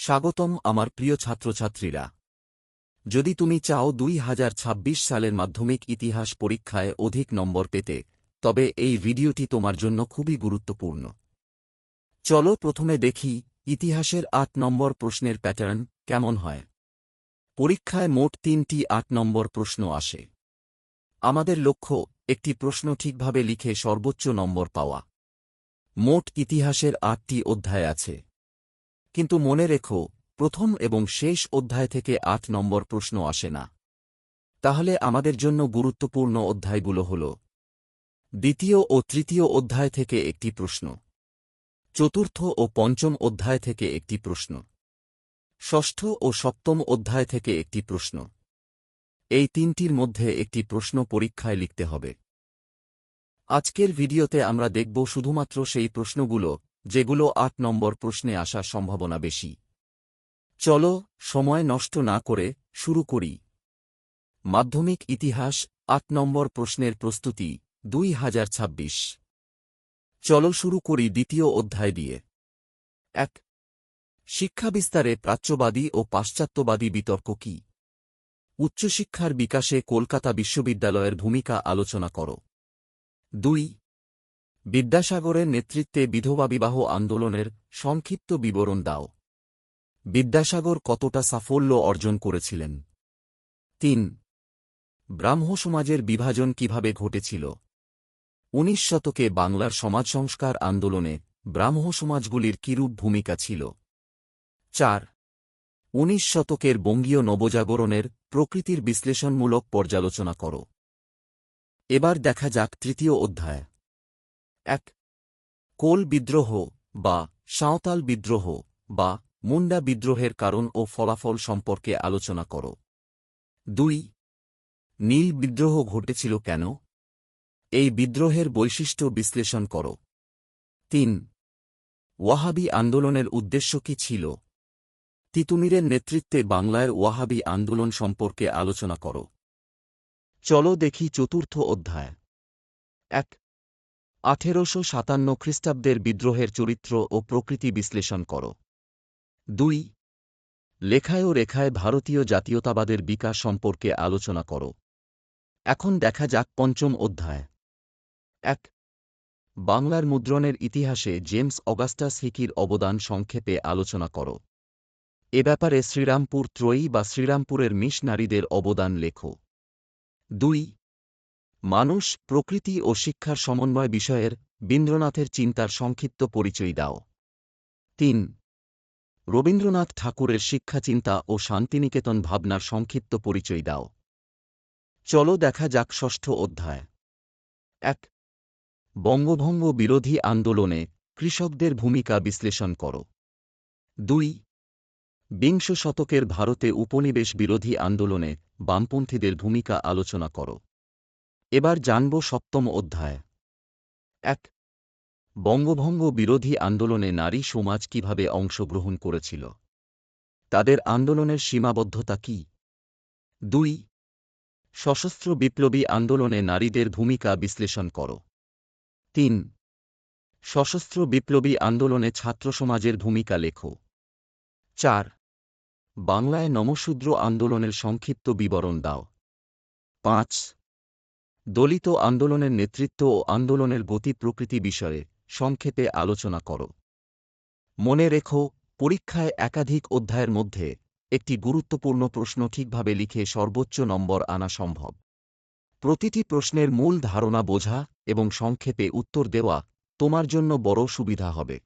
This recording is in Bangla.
স্বাগতম আমার প্রিয় ছাত্রছাত্রীরা। যদি তুমি চাও দুই হাজার ছাব্বিশ সালের মাধ্যমিক ইতিহাস পরীক্ষায় অধিক নম্বর পেতে, তবে এই ভিডিওটি তোমার জন্য খুবই গুরুত্বপূর্ণ। চলো প্রথমে দেখি ইতিহাসের আট নম্বর প্রশ্নের প্যাটার্ন কেমন হয়। পরীক্ষায় মোট তিনটি আট নম্বর প্রশ্ন আসে। আমাদের লক্ষ্য, একটি প্রশ্ন ঠিকভাবে লিখে সর্বোচ্চ নম্বর পাওয়া। মোট ইতিহাসের আটটি অধ্যায় আছে। কিন্তু মনে রেখো, প্রথম এবং শেষ অধ্যায় থেকে আট নম্বর প্রশ্ন আসে না। তাহলে আমাদের জন্য গুরুত্বপূর্ণ অধ্যায়গুলো হল দ্বিতীয় ও তৃতীয় অধ্যায় থেকে একটি প্রশ্ন, চতুর্থ ও পঞ্চম অধ্যায় থেকে একটি প্রশ্ন, ষষ্ঠ ও সপ্তম অধ্যায় থেকে একটি প্রশ্ন। এই তিনটির মধ্যে একটি প্রশ্ন পরীক্ষায় লিখতে হবে। আজকের ভিডিওতে আমরা দেখব শুধুমাত্র সেই প্রশ্নগুলো যেগুলো আট নম্বর প্রশ্নে আসার সম্ভাবনা বেশি। চলো, সময় নষ্ট না করে শুরু করি। মাধ্যমিক ইতিহাস, আট নম্বর প্রশ্নের প্রস্তুতি, দুই হাজার ছাব্বিশ। চলো শুরু করি দ্বিতীয় অধ্যায় দিয়ে। এক শিক্ষা বিস্তারে প্রাচ্যবাদী ও পাশ্চাত্যবাদী বিতর্ক কি? উচ্চশিক্ষার বিকাশে কলকাতা বিশ্ববিদ্যালয়ের ভূমিকা আলোচনা করো। দুই বিদ্যাসাগরের নেতৃত্বে বিধবা বিবাহ আন্দোলনের সংক্ষিপ্ত বিবরণ দাও। বিদ্যাসাগর কতটা সাফল্য অর্জন করেছিলেন? তিন। ব্রাহ্ম সমাজের বিভাজন কীভাবে ঘটেছিল? উনিশ শতকে বাংলার সমাজ সংস্কার আন্দোলনে ব্রাহ্ম সমাজগুলির কিরূপ ভূমিকা ছিল? চার। উনিশ শতকের বঙ্গীয় নবজাগরণের প্রকৃতির বিশ্লেষণমূলক পর্যালোচনা করো। এবার দেখা যাক তৃতীয় অধ্যায়। এক। কোল বিদ্রোহ বা সাঁওতাল বিদ্রোহ বা মুন্ডা বিদ্রোহের কারণ ও ফলাফল সম্পর্কে আলোচনা কর। দুই। নীল বিদ্রোহ ঘটেছিল কেন? এই বিদ্রোহের বৈশিষ্ট্য বিশ্লেষণ কর। তিন। ওয়াহাবি আন্দোলনের উদ্দেশ্য কি ছিল? তিতুমিরের নেতৃত্বে বাংলায় ওয়াহাবি আন্দোলন সম্পর্কে আলোচনা কর। চলো দেখি চতুর্থ অধ্যায়। এক। আঠেরোশো সাতান্ন খ্রিস্টাব্দের বিদ্রোহের চরিত্র ও প্রকৃতি বিশ্লেষণ করো। দুই, লেখায় ও রেখায় ভারতীয় জাতীয়তাবাদের বিকাশ সম্পর্কে আলোচনা করো। এখন দেখা যাক পঞ্চম অধ্যায়। এক, বাংলার মুদ্রণের ইতিহাসে জেমস অগাস্টাস হিকির অবদান সংক্ষেপে আলোচনা করো। এ ব্যাপারে শ্রীরামপুর ত্রয়ী বা শ্রীরামপুরের মিশনারীদের অবদান লেখো। দুই মানুষ প্রকৃতি ও শিক্ষার সমন্বয় বিষয়ের বীন্দ্রনাথের চিন্তার সংক্ষিপ্ত পরিচয় দাও। তিন, রবীন্দ্রনাথ ঠাকুরের শিক্ষাচিন্তা ও শান্তিনিকেতন ভাবনার সংক্ষিপ্ত পরিচয় দাও। চলো দেখা যাক ষষ্ঠ অধ্যায়। এক, বঙ্গভঙ্গ বিরোধী আন্দোলনে কৃষকদের ভূমিকা বিশ্লেষণ করো। দুই, বিংশ শতকের ভারতে উপনিবেশ বিরোধী আন্দোলনে বামপন্থীদের ভূমিকা আলোচনা করো। এবার জানব সপ্তম অধ্যায়। এক, বঙ্গভঙ্গ বিরোধী আন্দোলনে নারী সমাজ কীভাবে অংশগ্রহণ করেছিল? তাদের আন্দোলনের সীমাবদ্ধতা কি? দুই, সশস্ত্র বিপ্লবী আন্দোলনে নারীদের ভূমিকা বিশ্লেষণ করো। তিন, সশস্ত্র বিপ্লবী আন্দোলনে ছাত্র সমাজের ভূমিকা লেখো। চার, বাংলায় নমশূদ্র আন্দোলনের সংক্ষিপ্ত বিবরণ দাও। পাঁচ দলিত আন্দোলনের নেতৃত্ব ও আন্দোলনের গতি প্রকৃতি বিষয়ে সংক্ষেপে আলোচনা করো। মনে রেখো, পরীক্ষায় একাধিক অধ্যায়ের মধ্যে একটি গুরুত্বপূর্ণ প্রশ্ন ঠিকভাবে লিখে সর্বোচ্চ নম্বর আনা সম্ভব। প্রতিটি প্রশ্নের মূল ধারণা বোঝা এবং সংক্ষেপে উত্তর দেওয়া তোমার জন্য বড় সুবিধা হবে।